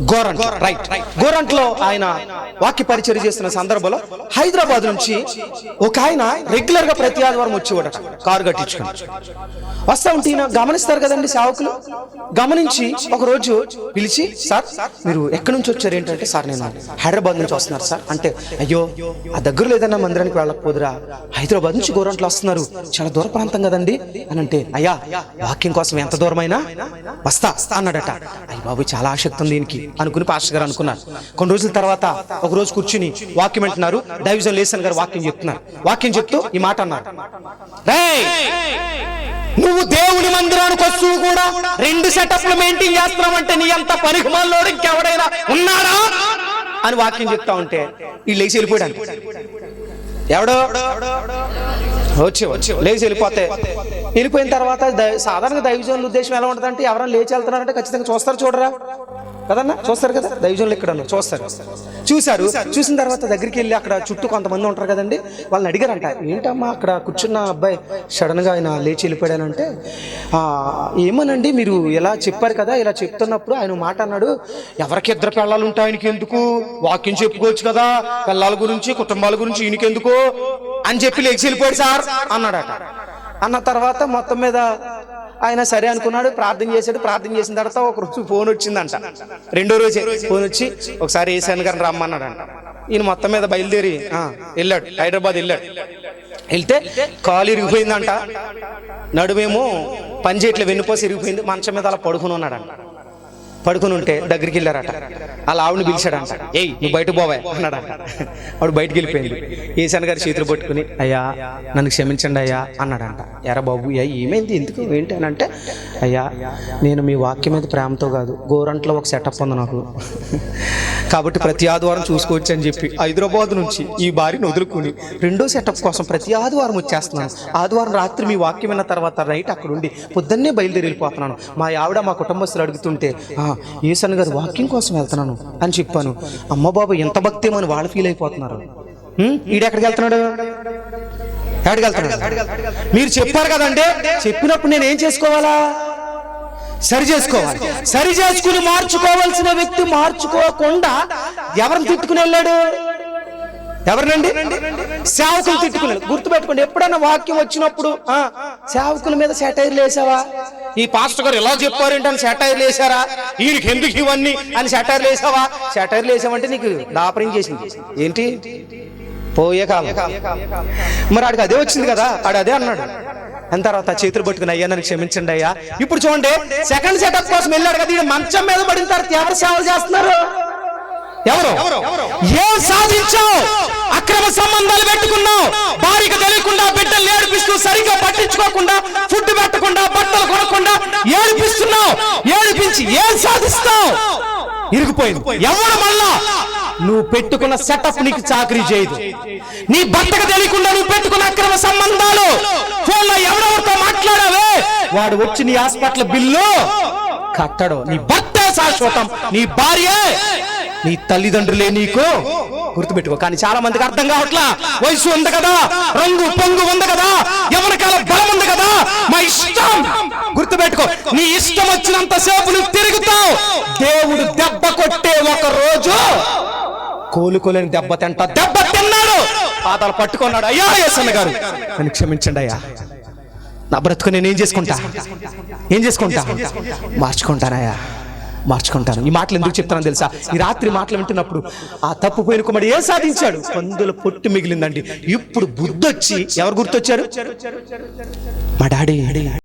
గోరంట్ right గోరంట్లో ఆయన వాక్య పరిచయం చేస్తున్న సందర్భంలో హైదరాబాద్ నుంచి ఒక ఆయన రెగ్యులర్గా ప్రతి ఆదివారం వచ్చేవాడట. కారు కట్టించుకుని. వస్తా ఉంటే ఈయన గమనిస్తారు కదండి సేవకులు? గమనించి ఒక రోజు పిలిచి సార్ మీరు ఎక్కడి నుంచి వచ్చారు? ఏంటంటే సార్ నేను హైదరాబాద్ నుంచి వస్తున్నారు సార్. అంటే అయ్యో ఆ దగ్గర లేదన్నా మందిరానికి వెళ్ళకపోదురా? హైదరాబాద్ నుంచి గోరంట్లు వస్తున్నారు. చాలా దూర ప్రాంతం కదండి. అని అంటే అయ్యా వాక్యం కోసం ఎంత దూరమైనా వస్తా అన్నాడట. అయ్య బాబు చాలా ఆసక్తి ఉంది దీనికి అనుకుని పాస్టర్ గారు అనుకున్నారు. కొన్ని రోజుల తర్వాత ఒక రోజు కూర్చుని వాక్యం అంటున్నారు డైవిజన్ లేసన్ గారు వాక్యం చెప్తున్నారు. వాక్యం చెప్తూ ఈ మాట అన్నారు. నువ్వు దేవుని మందిరానికి వస్తూ కూడా రెండు సెటప్లు మెయింటైన్ చేస్తున్నావంటే నీ అంత పనికిమాలోడు ఇంకెవడైనా ఉన్నాడా అని వాక్యం చెప్తా ఉంటే ఈ లేచి వెళ్ళిపోయాడు. ఎవడో? వచ్చి వచ్చి లేచి వెళ్ళిపోతే వెళ్ళిపోయిన తర్వాత సాధారణంగా దైవజనుల ఉద్దేశం ఎలా ఉంటుందంటే ఎవరైనా లేచి వెళ్తున్నారంటే ఖచ్చితంగా చూస్తారు చూడరా. కదన్నా? చూస్తారు కదా? దైవజనులు ఇక్కడ చూస్తారు. చూశారు. చూసిన తర్వాత దగ్గరికి వెళ్ళి అక్కడ చుట్టూ కొంతమంది ఉంటారు కదండి. వాళ్ళని అడిగారంట ఏంటమ్మా అక్కడ కూర్చున్న అబ్బాయి సడన్గా ఆయన లేచి వెళ్ళిపోయాడంటే ఏమోనండి మీరు ఇలా చెప్పారు కదా ఇలా చెప్తున్నప్పుడు ఆయన మాట అన్నాడు ఎవరికి ఇద్దరు పిల్లలు ఉంటాయి ఆయనకి ఎందుకు? వాక్యం చెప్పుకోవచ్చు కదా పిల్లల గురించి కుటుంబాల గురించి ఈయనకి ఎందుకు? అని చెప్పి లేచి వెళ్ళిపోయాడు సార్ అన్నాడట. అన్న తర్వాత మొత్తం మీద ఆయన సరే అనుకున్నాడు ప్రార్థన చేశాడు ప్రార్థన చేసిన తర్వాత ఒక రోజు ఫోన్ వచ్చిందంట. రెండో రోజే ఫోన్ వచ్చి ఒకసారి ఏసాను గారిని రమ్మన్నాడంట. ఈయన మొత్తం మీద బయలుదేరి వెళ్ళాడు హైదరాబాద్ వెళ్ళాడు. వెళ్తే కాలు ఇరిగిపోయిందంట. నడుమేమో పని చేయట్లే వెన్నుపోసి ఇరిగిపోయింది మంచం మీద అలా పడుకుని ఉన్నాడంట. పడుకుని ఉంటే దగ్గరికి వెళ్ళారట. అలా ఆవిడని పిలిచాడంట. ఏయ్ నువ్వు బయట పోవా అన్నాడు. ఆవిడ బయటికి వెళ్ళిపోయింది ఈశాన్ గారి చేతులు పట్టుకుని అయ్యా నన్ను క్షమించండి అయ్యా అన్నాడంట. ఎరా బాబు అయ్యా ఏమైంది? ఎందుకు? ఏంటి? అని అంటే అయ్యా నేను మీ వాక్యం మీద ప్రేమతో కాదు గోరంట్లో ఒక సెటప్ ఉంది నాకు. కాబట్టి ప్రతి ఆదివారం చూసుకోవచ్చు అని చెప్పి హైదరాబాద్ నుంచి ఈ భార్యను వదులుకుని రెండో సెటప్ కోసం ప్రతి ఆదివారం వచ్చేస్తున్నాను. ఆదివారం రాత్రి మీ వాక్యం విన్న తర్వాత నైట్ అక్కడ ఉండి పొద్దున్నే బయలుదేరి వెళ్ళిపోతున్నాను. మా ఆవిడ మా కుటుంబస్తులు అడుగుతుంటే ఏసన్ గారి వాక్యం కోసం వెళ్తున్నాను అని చెప్పాను. అమ్మ బాబు ఎంత భక్తి అని వాళ్ళు ఫీల్ అయిపోతున్నారు. ఈడెక్కడికి వెళ్తున్నాడు? ఎక్కడికి వెళ్తున్నాడు? మీరు చెప్పారు కదంటే చెప్పినప్పుడు నేను ఏం చేసుకోవాలా? సరి చేసుకోవాలి. సరి చేసుకుని మార్చుకోవాల్సిన వ్యక్తి మార్చుకోకుండా ఎవరిని తిట్టుకుని వెళ్ళాడు? ఎవరినండి? సేవకులు తిట్టుకున్నాడు గుర్తుపెట్టుకోండి ఎప్పుడైనా వాక్యం వచ్చినప్పుడు ఆ సేవకుల మీద సెటైర్లు వేసావా? ఈ పాస్టర్ గారు ఎలా చెప్పారు అని సెటైర్లు వేసారా వీరికి ఎందుకు ఇవన్నీ అని సెటైర్లు వేసావా? సెటైర్లు వేసావంటే నీకు దాపరం చేసింది. ఏంటి? పోయే కాలం. మరి ఆడికి అదే వచ్చింది కదా ఆడు అదే అన్నాడు. అని తర్వాత చేతులు పట్టుకుని అయ్యా నన్ను క్షమించండి అయ్యా. ఇప్పుడు చూడండి సెకండ్ సెటప్ కోసం వెళ్ళాడు కదా మంచం మీద పడిన తర్వాత ఎవరు సేవలు చేస్తున్నారు? ఎవరు? ఏం సాధించావు? అక్రమ సంబంధాలు పెట్టుకున్నావు. భార్యకు తెలియకుండా బిడ్డలు ఏడిపిస్తూ సరిగ్గా పట్టించుకోకుండా ఫుడ్ పెట్టకుండా బట్టలు కొనకుండా ఏడిపిస్తున్నావు. ఏడిపించి ఏం సాధిస్తావు? ఇరిగిపోయింది ఎవరు మళ్ళా? నువ్వు పెట్టుకున్న సెటప్ నీకు చాకరీ చేయదు. నీ భర్తకు తెలియకుండా నువ్వు పెట్టుకున్న అక్రమ సంబంధాలు. ఫోన్లో ఎవరెవరితో మాట్లాడావే? వాడు వచ్చి నీ హాస్పిటల్ బిల్లు కట్టడు. నీ భర్త శాశ్వతం. నీ భార్య నీ తల్లిదండ్రులే నీకు గుర్తుపెట్టుకో. కానీ చాలా మందికి అర్థం కావట్లా. వయసు ఉంది కదా రంగు పొంగు ఉంది కదా ఎవరికాల బలం ఉంది కదా మా ఇష్టం. గుర్తుపెట్టుకో నీ ఇష్టం వచ్చినంత సేపు నువ్వు తిరుగుతావు. దేవుడు దెబ్బ కొట్టే ఒక రోజు కోలుకోలేని దెబ్బ తింట దెబ్బ తిన్నాడు. పాదాలు పట్టుకున్నాడు. అయ్యా యేసన్న గారు. నన్ను క్షమించండి అయ్యా. నా బ్రతుకు నేను ఏం చేసుకుంటా? ఏం చేసుకుంటా? మార్చుకుంటానయ్యా. మార్చుకుంటాను. ఈ మాటలు ఎందుకు చెప్తానో తెలుసా? ఈ రాత్రి మాటలు వింటున్నప్పుడు ఆ తప్పు పోయిన కుమారుడు ఏం సాధించాడు? పందుల పొట్టు మిగిలిందండి. ఇప్పుడు బుద్ధొచ్చి ఎవరు గుర్తొచ్చారు? మా డాడీ.